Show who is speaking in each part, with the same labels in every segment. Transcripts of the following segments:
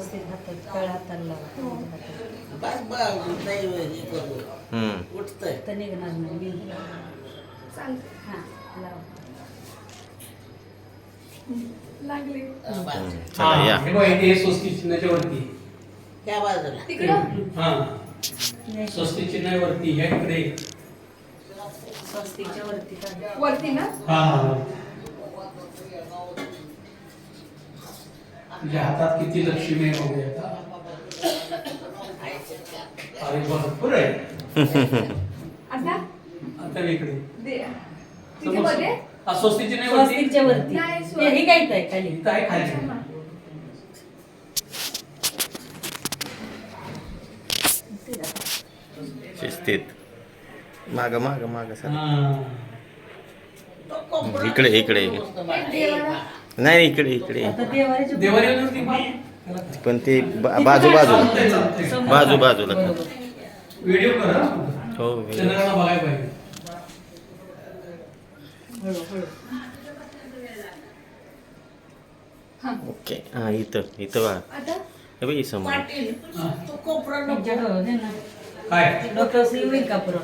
Speaker 1: व्यवस्थित हातात कळ हाताला लावा
Speaker 2: बस बस नाही हे करू.
Speaker 3: हम्म.
Speaker 2: उठतंय.
Speaker 1: तर निघणार नाही
Speaker 4: चालते
Speaker 1: हां
Speaker 4: लागले.
Speaker 2: हा, बस.
Speaker 3: हम्म. चला या.
Speaker 5: हे बघ इथे स्वस्ती चिन्हाच्या वरती
Speaker 2: त्या बाजूला.
Speaker 4: तिकडं?
Speaker 5: हा. स्वस्ती चिन्हावरती ह्या इकडे.
Speaker 1: स्वस्तिकच्या वरती काढा
Speaker 4: वरती ना?
Speaker 5: हा हा. तुझ्या हातात किती लक्ष्मी आहे बघूया आता. अरे भरपूर आहे.
Speaker 4: आता?
Speaker 5: इकडे
Speaker 4: दे. तिथे मध्ये
Speaker 5: हा, स्वस्ती चिन्हावरती
Speaker 1: स्वस्तिकच्या वरती.
Speaker 4: नाही,
Speaker 1: हे- काय इथं आहे खाली?
Speaker 5: इथं आहे खाली.
Speaker 3: शिस्तीत. माग माग माग सर. इकडे, इकडे. नाही इकडे इकडे? पण ते बा- बाजू बाजू.
Speaker 1: काढा.
Speaker 3: बाजूला.
Speaker 5: व्हिडिओ कर. हा.
Speaker 3: हो ओके. हा इथं इथं बघा. हे बघ समोर.
Speaker 1: डॉक्टर होईल का पुरं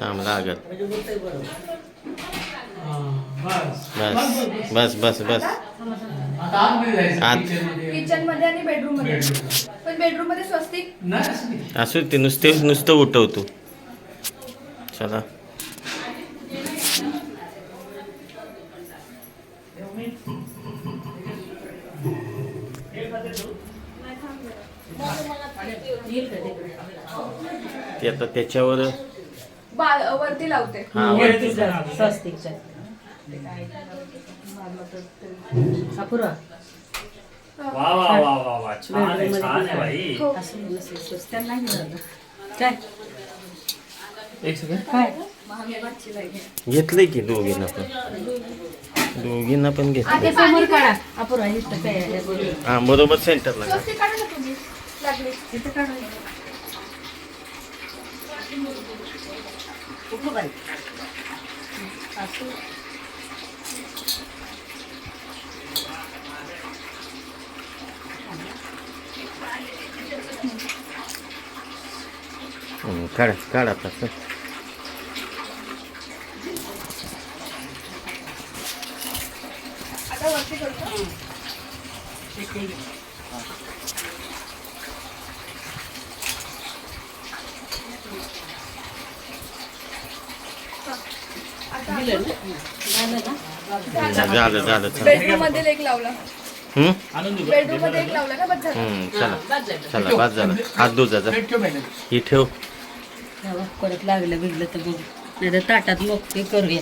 Speaker 3: थांब लागत
Speaker 5: बस.
Speaker 3: बस. बस बस.
Speaker 5: किचनमध्ये
Speaker 4: आणि बेडरूममध्ये
Speaker 5: बेडरूम.
Speaker 4: पण बेडरूममध्ये स्वस्तिक?
Speaker 5: नाही असं
Speaker 3: ते नुसते नुसतं उठवतो. चला. ते आता त्याच्यावर
Speaker 4: वरती लावते.
Speaker 3: हा
Speaker 1: स्वस्तिकच्या. पुरा
Speaker 6: वा वा वा वा वा छान आहे छान आहे भाई
Speaker 1: असं नसेल स्वस्त त्यांना नाही झालं. काय
Speaker 6: एक सेकंड
Speaker 1: काय
Speaker 3: घेतलंय की दोघींना पण दोघींना पण घेतलं
Speaker 4: आधी
Speaker 1: समोर काढा अपुरा इथं काय आहे
Speaker 3: हा बरोबर सेंटरला
Speaker 4: काढा ना तुम्ही लागले
Speaker 1: इथं काढा
Speaker 2: कुठं काय
Speaker 1: असं
Speaker 3: हम्म, काढा काढा
Speaker 1: झालं
Speaker 3: झालं
Speaker 4: बेडरूममध्ये एक लावला.
Speaker 3: हम्म?
Speaker 6: आणून देऊ
Speaker 4: बेडरूममध्ये एक लावला ना बस झालं.
Speaker 3: हम्म चला.
Speaker 1: बाद झालं
Speaker 3: चला बाद झालं. हात जा. ही ठेव.
Speaker 1: परत लागलं बिगलं तर बघू. नाही तर ताटात मोकळी करूया.